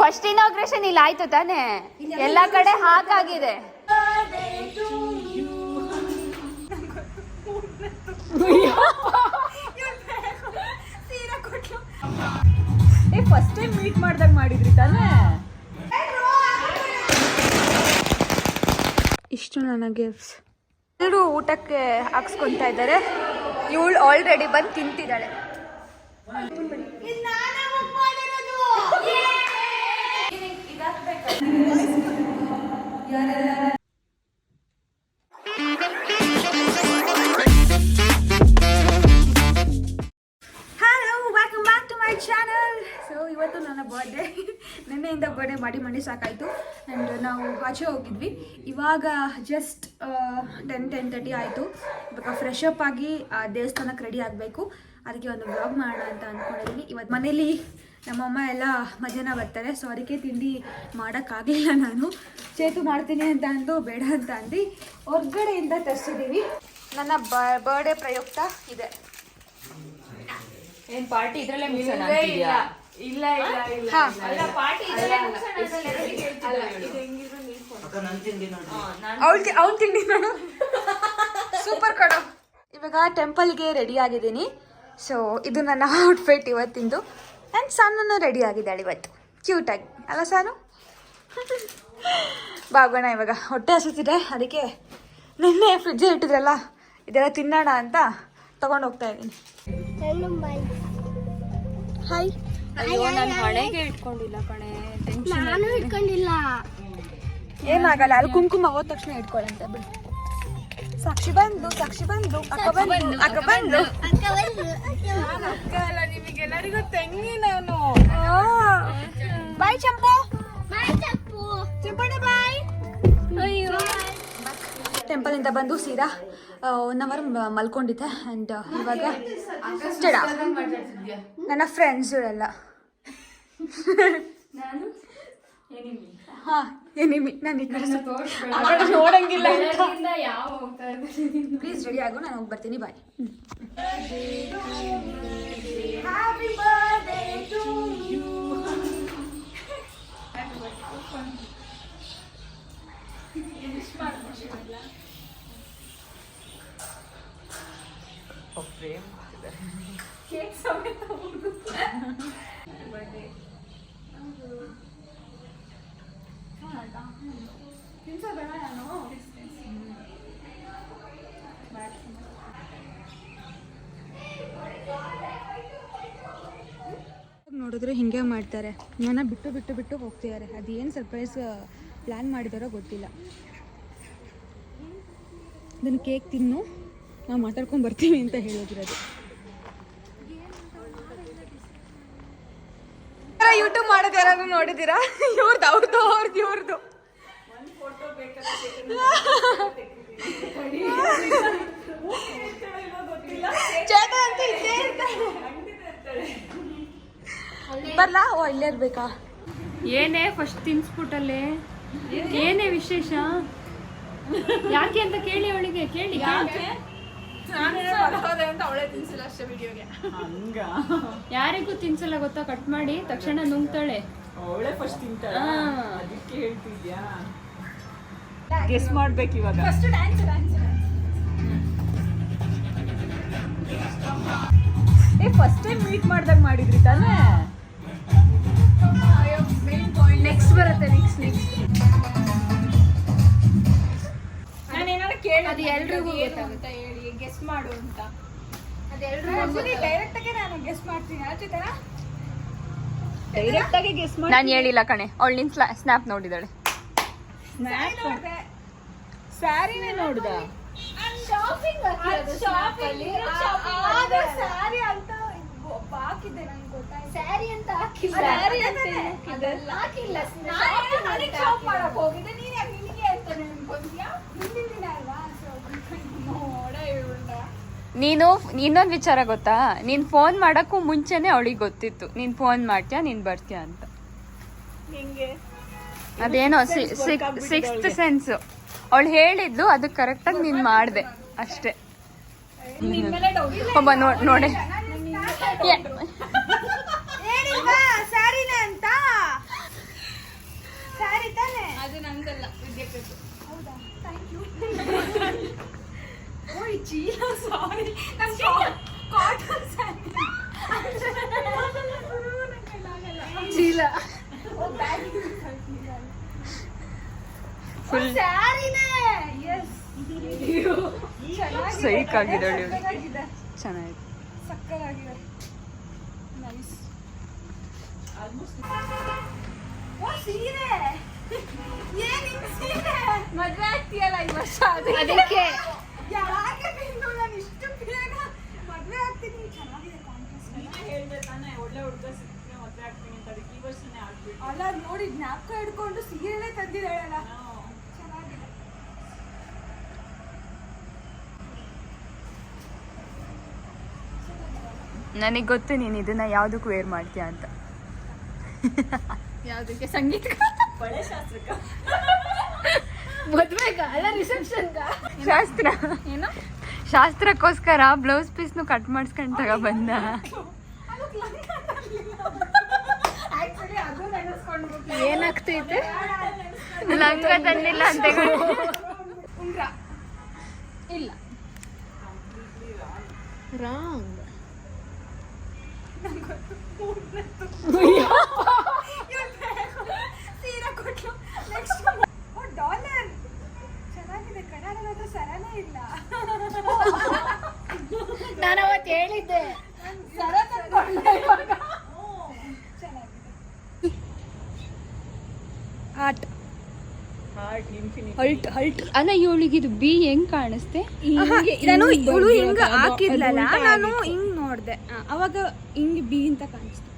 First inauguration ಇಲ್ಲಿ ಆಯ್ತು ತಾನೇ. ಎಲ್ಲ ಕಡೆ ಹಾಕಾಗಿದೆ ಏ ಫಸ್ಟ್ ಟೈಮ್ ಮೀಟ್ ಮಾಡ್ದಾಗ ಮಾಡಿದ್ರಿ ತಾನೇ. ಇಷ್ಟು ನನಗೆ ಗಿಫ್ಟ್ಸ್ ಎಲ್ಲರೂ ಊಟಕ್ಕೆ ಹಾಕ್ಸ್ಕೊತಾ ಇದ್ದಾರೆ. ಇವಳು ಆಲ್ರೆಡಿ ಬಂದು ತಿಂತಿದ್ದಾಳೆ. ಇವತ್ತು ನನ್ನ ನಿನ್ನೆಯಿಂದ ಮಾಡಿ ಮಾಡಿ ಸಾಕಾಯಿತು. ಆ್ಯಂಡ್ ನಾವು ಆಚೆ ಹೋಗಿದ್ವಿ. ಇವಾಗ ಜಸ್ಟ್ ಟೆನ್ ಟೆನ್ ತರ್ಟಿ ಆಯಿತು. ಇವಾಗ ಫ್ರೆಶ್ ಅಪ್ ಆಗಿ ದೇವಸ್ಥಾನಕ್ಕೆ ರೆಡಿ ಆಗಬೇಕು. ಅದಕ್ಕೆ ಒಂದು ಬ್ಲಾಗ್ ಮಾಡೋಣ ಅಂತ ಅಂದ್ಕೊಂಡಿದ್ದೀನಿ ಇವತ್ತು ಮನೇಲಿ ನಮ್ಮಮ್ಮ ಎಲ್ಲ ಮಧ್ಯಾಹ್ನ ಬರ್ತಾರೆ ಸೊ ಅದಕ್ಕೆ ತಿಂಡಿ ಮಾಡೋಕ್ಕಾಗಲಿಲ್ಲ ನಾನು. ಚೇತು ಮಾಡ್ತೀನಿ ಅಂತ ಅಂದು ಬೇಡ ಅಂತ ಅಂದು ಹೊರ್ಗಡೆಯಿಂದ ತರಿಸಿದ್ದೀವಿ ನನ್ನ ಬರ್ಡೇ ಪ್ರಯುಕ್ತ ಇದೆ. ಏನು ಪಾರ್ಟಿ ಇದ್ರಲ್ಲೇ ಇಲ್ಲ ಇಲ್ಲ ಇಲ್ಲ ಹಾ. ಅವಳಿಗೆ ಅವ್ನು ತಿಂಡಿ ನಾನು. ಸೂಪರ್ ಕಡೋ ಇವಾಗ ಟೆಂಪಲ್ಗೆ ರೆಡಿ ಆಗಿದ್ದೀನಿ. ಸೊ ಇದು ನನ್ನ ಔಟ್ಫಿಟ್ ಇವತ್ತಿಂದು. ಆ್ಯಂಡ್ ಸಾನು ರೆಡಿ ಆಗಿದ್ದಾಳೆ ಇವತ್ತು. ಕ್ಯೂಟಾಗಿ ಅಲ್ಲ ಸಾನು? ಬಾಗೋಣ ಇವಾಗ ಹೊಟ್ಟೆ ಹಸುತ್ತಿದೆ ಅದಕ್ಕೆ ನಿನ್ನೆ ಫ್ರಿಜ್ಜೆ ಇಟ್ಟಿದ್ರಲ್ಲ ಇದೆಲ್ಲ ತಿನ್ನೋಣ ಅಂತ ತಗೊಂಡು ಹೋಗ್ತಾ ಇದ್ದೀನಿ. ಹಾಯ್ ಅಯ್ಯೋ ನಾನು ಹಣೆಗೆ ಇಟ್ಕೊಂಡಿಲ್ಲ ಕಣೆ. ನಾನು ಇಟ್ಕೊಂಡಿಲ್ಲ. ಏನಾಗಲ್ಲ ಅಲ್ಲಿ ಕುಂಕುಮ ಹೋದ ತಕ್ಷಣ ಇಟ್ಕೊಳ್ಳಂತೆ ಬಿಡು. ಸಾಕ್ಷಿ ಬಂದು ಸಾಕ್ಷಿ ಬಂದು ಅಕ್ಕ ಬಂದು ಅಕ್ಕ ಬಂದು ನಿಮಗೆಲ್ಲರಿಗೂ ತೆಂಗಿನ ನಾನು? ಬಾಯ್ ಚಂಪು. ಚಂಪಣ್ಣ ಬಾಯ್ ಟೆಂಪಲ್ ಇಂದ ಬಂದು ಸೀದಾ ಒನ್ ಅವರ್ ಮಲ್ಕೊಂಡಿದ್ದೆ ಆ್ಯಂಡ್ ಇವಾಗ ಸ್ಟಡ. ನನ್ನ ಫ್ರೆಂಡ್ಸ್ ಇವರೆಲ್ಲ. ಹಾ ಎನಿಮಿ ನಾನು ಈ ಕಡೆ ನೋಡಂಗಿಲ್ಲ ಪ್ಲೀಸ್ ರೆಡಿ ಆಗು ನಾನು ಹೋಗಿ ಬರ್ತೀನಿ ಬಾಯ್ ನೋಡಿದ್ರೆ ಹಿಂಗೆ ಮಾಡ್ತಾರೆ. ನನ್ನ ಬಿಟ್ಟು ಬಿಟ್ಟು ಬಿಟ್ಟು ಹೋಗ್ತಿದ್ದಾರೆ. ಅದು ಸರ್ಪ್ರೈಸ್ ಪ್ಲ್ಯಾನ್ ಮಾಡಿದಾರೋ ಗೊತ್ತಿಲ್ಲ. ಅದನ್ನು ಕೇಕ್ ತಿನ್ನು ನಾವು ಮಾತಾಡ್ಕೊಂಡು ಬರ್ತೀವಿ ಅಂತ ಹೇಳಿದಿರೋದು. ಯೂಟ್ಯೂಬ್ ಮಾಡೋದು ಯಾರಾದ್ರೂ ನೋಡಿದ್ದೀರಾ? ಇವ್ರದ್ದು ಅವ್ರದ್ದು ಅವ್ರದ್ದು ಇವ್ರದ್ದು ಚೇತ ಅಂತ ಇದ್ದೇ ಇರ್ತಾನೆ. ಬರ್ಲಾ? ಓ ಇಲ್ಲೇ ಇರ್ಬೇಕಾ? ಏನೇ ಫಸ್ಟ್ ತಿನ್ಸ್ಬಿಟ್ಟಲ್ಲೇ? ಏನೇ ವಿಶೇಷ? ಯಾಕೆ ಅಂತ ಕೇಳಿ ಅವಳಿಗೆ ಕೇಳಿ ಯಾರಿಗೂ ತಿನ್ಸಲ್ಲ ಗೊತ್ತಾ? ಕಟ್ ಮಾಡಿ ತಕ್ಷಣ ನುಂಗ್ತಾಳೆ. ಅವಳೆ ಫಸ್ಟ್ ತಿಂತಾಳೆ? ಅದಕ್ಕೆ ಹೇಳ್ತಿದ್ಯಾ? ಗೆಸ್ ಮಾಡ್ಬೇಕು ಇವಾಗ. ಏ ಫಸ್ಟ್ ಟೈಮ್ ಮೀಟ್ ಮಾಡ್ದಾಗ ಮಾಡಿದ್ರಿ ತಾನೇ? ನೆಕ್ಸ್ಟ್ ಬರುತ್ತೆ ನೆಕ್ಸ್ಟ್ ನೆಕ್ಸ್ಟ್ ಹೇಳಿ ಗೆಸ್ ಮಾಡು ಅಂತ. ಡೈರೆಕ್ಟ್ ಆಗಿ ನಾನು ಗೆಸ್ ಮಾಡ್ತೀನಿ ಆಚೆ ಡೈರೆಕ್ಟ್ ಆಗಿ ಗೆಸ್ ಮಾಡಿ ನಾನು ಹೇಳಿಲ್ಲ ಕಣೆ. ಅವಳು ನಿನ್ ಸ್ನ್ಯಾಪ್ ನೋಡಿದಾಳೆ ಸ್ಯಾರಿನೇ ನೋಡ್ದ? ಸ್ಯಾರಿ ಅಂತ ಹಾಕಿದ್ದೆ ನಂಗೆ ಗೊತ್ತಾಯ್ತು. ಸ್ಯಾರಿ ಅಂತ ಹಾಕಿಲ್ಲ. ಸ್ಯಾರಿ ಅಂತ ಹಾಕಿಲ್ಲ. ಶಾಪ್ ಮಾಡಕ್ ಹೋಗಿದ್ದೆ. ನೀನ್ ಯಾಕೆ ನಿನಗೆ ಅಂತ ನೆನ್ಕೊಂಡ್ಯಾ ಹಿಂದಿನ ದಿನ ಅಲ್ವಾ? ನೋಡ ಇವ್ಳನ್ನ ನೀನು ಇನ್ನೊಂದು ವಿಚಾರ ಗೊತ್ತಾ? ನೀನ್ ಫೋನ್ ಮಾಡಕ್ಕೂ ಮುಂಚೆನೆ ಅವಳಿಗೆ ಗೊತ್ತಿತ್ತು. ನೀನ್ ಫೋನ್ ಮಾಡ್ತೀಯಾ ನೀನ್ ಬರ್ತೀಯಾ ಅಂತ. ಹಿಂಗೆ ಅದೇನೋ ಸಿಕ್ಸ್ತ್ ಸೆನ್ಸ್ ಅವಳು ಹೇಳಿದ್ಲು ಅದು ಕರೆಕ್ಟಾಗಿ ನೀನ್ ಮಾಡ್ದೆ. ಅಷ್ಟೇ. ಒಬ್ಬ ನೋಡಿ. ನೋಡೆ ಹೇಳಿಲ್ವಾ ಫುಲ್ ಸ್ಯಾರಿನೇ! ಎಸ್ ಸೈಕ್ ಆಗಿದ್ದಾಳೆ. ಚೆನ್ನಾಗಿದೆ ಚೆನ್ನಾಗಿದೆ. ಸಕ್ಕತ್ತಾಗಿದೆ. ನೈಸ್ ಮದ್ವೆ ಆಗ್ತೀಯಲ್ಲ ಈ ವರ್ಷ? ಅದಕ್ಕೆ. ಯಾಕೆ ಬಿಂದು ನಾನು ಇಷ್ಟು ಬೇಗ ಮದ್ವೆ ಆಗ್ತೀನಿ. ಚೆನ್ನಾಗಿದೆ ಕಾಂಟ್ರಾಸ್ಟ್ ಅಲ್ಲ ಅದ್ ನೋಡಿ ಜ್ಞಾಪಕ ಹಿಡ್ಕೊಂಡು ಸೀರೆನೇ ತಂದಿದ್ದಾಳಲ್ಲ ಚೆನ್ನಾಗಿದೆ ನನಗೆ ಗೊತ್ತು ನೀನು ಇದನ್ನ ಯಾವುದಕ್ಕೂ ವೇರ್ ಮಾಡ್ತೀಯ ಅಂತ. ಯಾವುದಕ್ಕೆ? ಸಂಗೀತ ಮದ್ವೆಗ? ಅಲ್ಲ ರಿಸೆಪ್ಷನ್ಗ ಶಾಸ್ತ್ರ. ಏನು? ಶಾಸ್ತ್ರಕ್ಕೋಸ್ಕರ ಬ್ಲೌಸ್ ಪೀಸ್ನು ಕಟ್ ಮಾಡಿಸ್ಕೊಂಡು ತಗ ಬಂದ. ಆಕ್ಚುಲಿ ಅದು ನೆನೆಸ್ಕೊಂಡು ಏನಾಗ್ತೈತೆ? ಲಂಗ ತಂದಿಲ್ಲ ಅಂತ ಇಲ್ಲ. ರಾಂಗ್ ಸೀರೆ ಕೊಟ್ಲು ನೆಕ್ಸ್ಟ್ ಓ ಡಾಲರ್ ಚೆನ್ನಾಗಿದೆ ಕನ್ನಡದ ಹತ್ರ ಸರನೇ ಇಲ್ಲ ನಾನು ಅವತ್ತು ಹೇಳಿದ್ದೆ ಸರ ತಂದ್ಕೊಂಡೆ ಇವಾಗ ಹಲ್ಟ್ ಹಲ್ಟ್ ಅಲ್ಲ ಇವಳಿಗೆ ಇದು ಬಿ ಹೆಂಗ್ ಕಾಣಿಸ್ತೆ? ನಾನು ಇವಳು ಹಿಂಗ ಹಾಕಿದ್ಲಲ್ಲ ನಾನು ಹಿಂಗ್ ನೋಡ್ದೆ ಅವಾಗ ಹಿಂಗೆ ಬಿ ಅಂತ ಕಾಣಿಸ್ತು.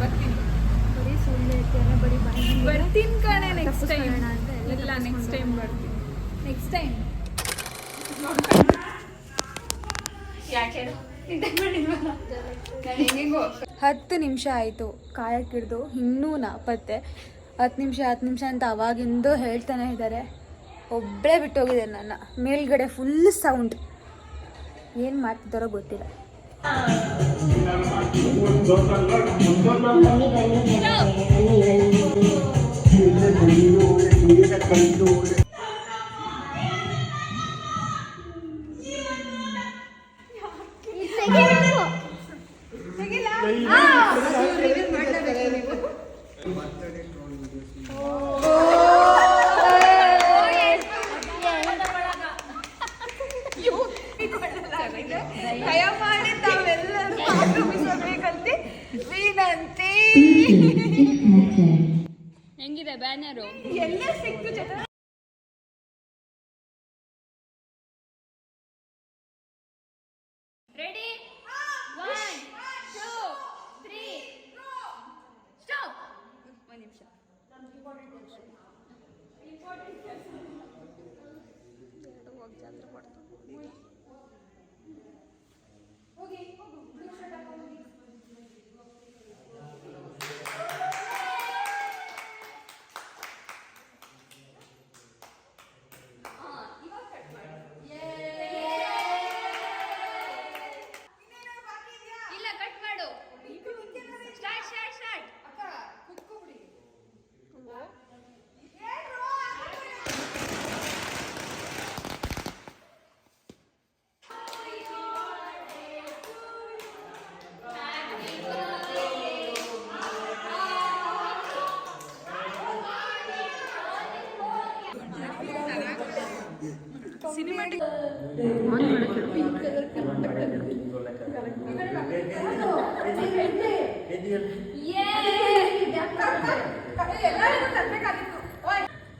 ಬರೀ ಸುಳ್ಳು ಹೇಳ್ತೀಯಲ್ಲ, ಬರೀ ಬರ್ತೀನಿ ಕಣೆ ನೆಕ್ಸ್ಟ್ ಟೈಮ್ ಅಂತ ಇಲ್ಲ ನೆಕ್ಸ್ಟ್ ಟೈಮ್ ಬರ್ತೀನಿ. ನೆಕ್ಸ್ಟ್ ಟೈಮ್ ಹತ್ತು ನಿಮಿಷ ಆಯಿತು. ಕಾಯಕ್ಕಿಡ್ದು ಇನ್ನೂ ನಾಪತ್ತೆ. ಹತ್ತು ನಿಮಿಷ ಹತ್ತು ನಿಮಿಷ ಅಂತ ಅವಾಗಿಂದೂ ಹೇಳ್ತಾನೆ ಇದ್ದಾರೆ ಒಬ್ಬಳೇ ಬಿಟ್ಟೋಗಿದೆ ನನ್ನ. ಮೇಲ್ಗಡೆ ಫುಲ್ ಸೌಂಡ್ ಏನು ಮಾಡ್ತಿದ್ದಾರೋ ಗೊತ್ತಿಲ್ಲ. Go. ಹೆಂಗಿದೆ ಬ್ಯಾನರು? ಎಲ್ಲ ಸಿಕ್ತು ready one two three stop ಒಂದು ನಿಮಿಷ. ಇಲ್ಲ ಕಟ್ ಮಾಡು ಸ್ಟಾರ್ಟ್ ಸ್ಟಾರ್ಟ್ ಸ್ಟಾರ್ಟ್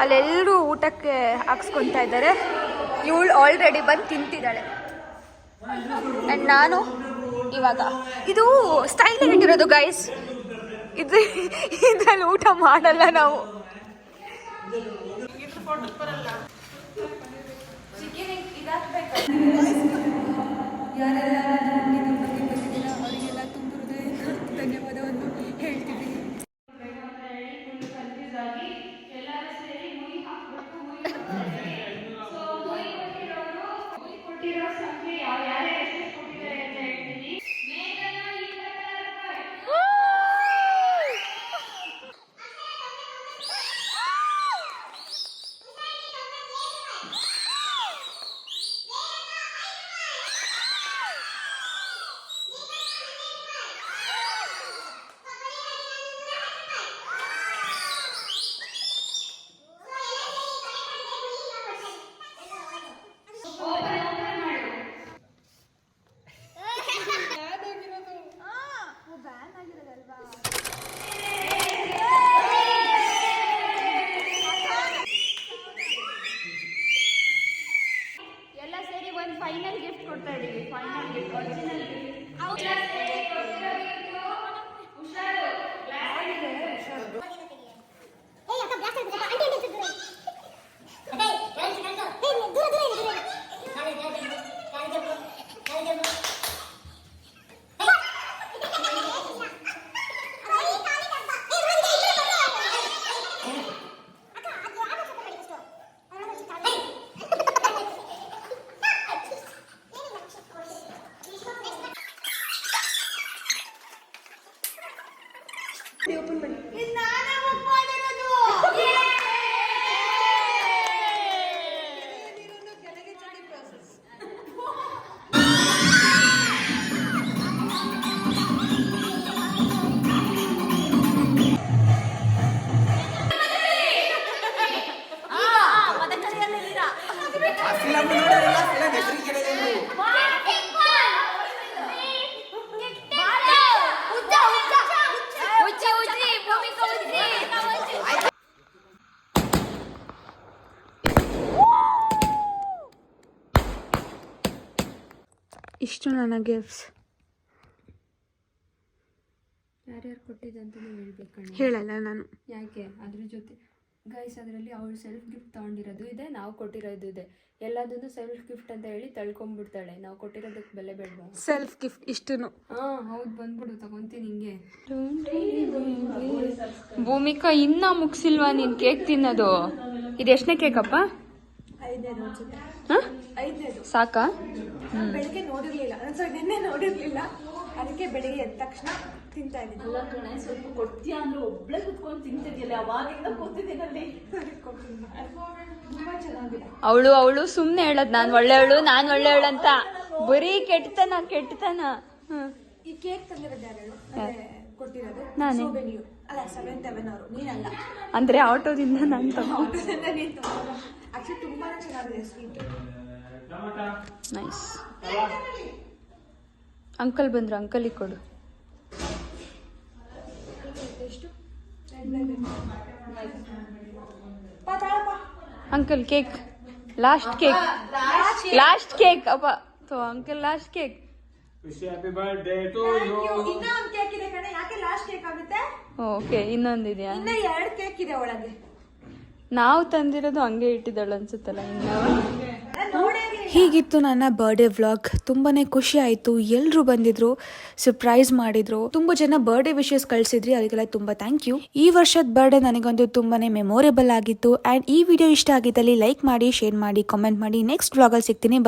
ಅಲ್ಲೆಲ್ಲರೂ ಊಟಕ್ಕೆ ಹಾಕ್ಸ್ಕೊತಾ ಇದ್ದಾರೆ. ಇವಳು ಆಲ್ರೆಡಿ ಬಂದು ತಿಂತಿದ್ದಾಳೆ. ಆ್ಯಂಡ್ ನಾನು ಇವಾಗ. ಇದು ಸ್ಟೈಲ್ ಆಗಿರೋದು ಗೈಸ್ ಇದು ಇದ್ರಲ್ಲಿ ಊಟ ಮಾಡಲ್ಲ ನಾವು. ಇಷ್ಟು ನನ್ನ ಗಿಫ್ಟ್ಸ್ ಯಾರ್ಯಾರು ಕೊಟ್ಟಿದ್ದಂತ ಹೇಳ್ಬೇಕು ಹೇಳಲ್ಲ ನಾನು. ಯಾಕೆ? ಅದ್ರ ಜೊತೆ ಗೈಸ್ ಅದರಲ್ಲಿ ಅವಳು ಸೆಲ್ಫ್ ಗಿಫ್ಟ್ ತಗೊಂಡಿರೋದು ಇದೆ ನಾವು ಕೊಟ್ಟಿರೋದು ಇದೆ. ಎಲ್ಲದನ್ನು ಸೆಲ್ಫ್ ಗಿಫ್ಟ್ ಅಂತ ಹೇಳಿ ತಳ್ಕೊಂಡ್ಬಿಡ್ತಾಳೆ ನಾವು ಕೊಟ್ಟಿರೋದಕ್ಕೆ ಬೆಲೆ ಬೇಡ ಸೆಲ್ಫ್ ಗಿಫ್ಟ್ ಇಷ್ಟು ಹಾ ಹೌದು ಬಂದ್ಬಿಡು ತಗೊಂತೀನಿ ಹಿಂಗೆ. ಭೂಮಿಕಾ ಇನ್ನ ಮುಗಿಸಿಲ್ವಾ ನೀನ್ ಕೇಕ್ ತಿನ್ನೋದು? ಇದು ಎಷ್ಟನೇ ಕೇಕಪ್ಪ? ಸಾಕಾ? ಬೆಳಿಗ್ಗೆ ನೋಡಿರ್ಲಿಲ್ಲ. ಸೊ ನಿನ್ನೆ ನೋಡಿರ್ಲಿಲ್ಲ. ಅದಕ್ಕೆ ಬೆಳಿಗ್ಗೆ ಎದ್ದ ತಕ್ಷಣ ತಿಂತಾ ಇದ್ದೀನಿ. ಸ್ವಲ್ಪ ಕೊಡ್ತೀಯ ಅಂದ್ರೆ ಒಬ್ಳೆ ಕುತ್ಕೊಂಡು ತಿಂತಿದ್ಯಲ್ಲ ಅವಾಗಿಂದ ಕೂತಿದ್ದೀನಲ್ಲಿ ತುಂಬಾ ಚೆನ್ನಾಗಿದೆ. ಅವಳು ಅವಳು ಸುಮ್ನೆ ಹೇಳದ್ ನಾನ್ ಒಳ್ಳೆಯವಳು ನಾನ್ ಒಳ್ಳೆಯವಳು ಅಂತ. ಬರೀ ಕೆಟ್ಟತನ ಕೆಟ್ಟತನ. ಈ ಕೇಕ್ ತಂದಿರೋದು ಯಾರು? ಅಂದ್ರೆ ಕೊಟ್ಟಿರೋದು? ನಾನೇ. ಅಲ್ಲ ಸೆವೆನ್ ಸೆವೆನ್ ಅವರು. ನೀನಲ್ಲ. ಅಂದ್ರೆ ಆಟೋದಿಂದ ನಾನು ತಗೋ ನೀನು ಆಕ್ಚುಲಿ ತುಂಬಾನೇ ಚೆನ್ನಾಗಿದೆ ಸ್ವೀಟ್ ನೈಸ್ ಅಂಕಲ್ ಬಂದ್ರು ಅಂಕಲಿಗೆ ಕೊಡು. Uncle cake last cake last cake ಅಪ್ಪ ತೋ ಅಂಕಲ್ ಲಾಸ್ಟ್ ಕೇಕ್ ಇನ್ನೊಂದು you happy birthday to you. Cake ಇದೆ ಕಣೆ. ಯಾಕೆ ಲಾಸ್ಟ್ ಕೇಕ್ ಆಗುತ್ತೆ? ಓಕೆ ಇನ್ನೊಂದಿದೆಯಾ? ಇನ್ನ ಎರಡು ಕೇಕ್ ಇದೆ ಒಳಗೆ. ನಾವು ತಂದಿರೋದು ಹಂಗೆ ಇಟ್ಟಿದ್ದಾಳೆ ಅನ್ಸುತ್ತಲ್ಲ ಹೀಗಿತ್ತು ನನ್ನ ಬರ್ಡೇ ವ್ಲಾಗ್ ತುಂಬಾ ಖುಷಿ ಆಯಿತು. ಎಲ್ಲರೂ ಬಂದಿದ್ರು ಸರ್ಪ್ರೈಸ್ ಮಾಡಿದ್ರು. ತುಂಬ ಜನ ಬರ್ಡೇ ವಿಷಸ್ ಕಳಿಸಿದ್ರಿ. ಅದಕ್ಕೆಲ್ಲ ತುಂಬ ಥ್ಯಾಂಕ್ ಯು ಈ ವರ್ಷದ ಬರ್ಡೇ ನನಗೊಂದು ತುಂಬಾ ಮೆಮೊರೇಬಲ್ ಆಗಿತ್ತು. ಆ್ಯಂಡ್ ಈ ವಿಡಿಯೋ ಇಷ್ಟ ಆಗಿದ್ದಲ್ಲಿ ಲೈಕ್ ಮಾಡಿ ಶೇರ್ ಮಾಡಿ ಕಾಮೆಂಟ್ ಮಾಡಿ. ನೆಕ್ಸ್ಟ್ ವ್ಲಾಗಲ್ಲಿ ಸಿಗ್ತೀನಿ.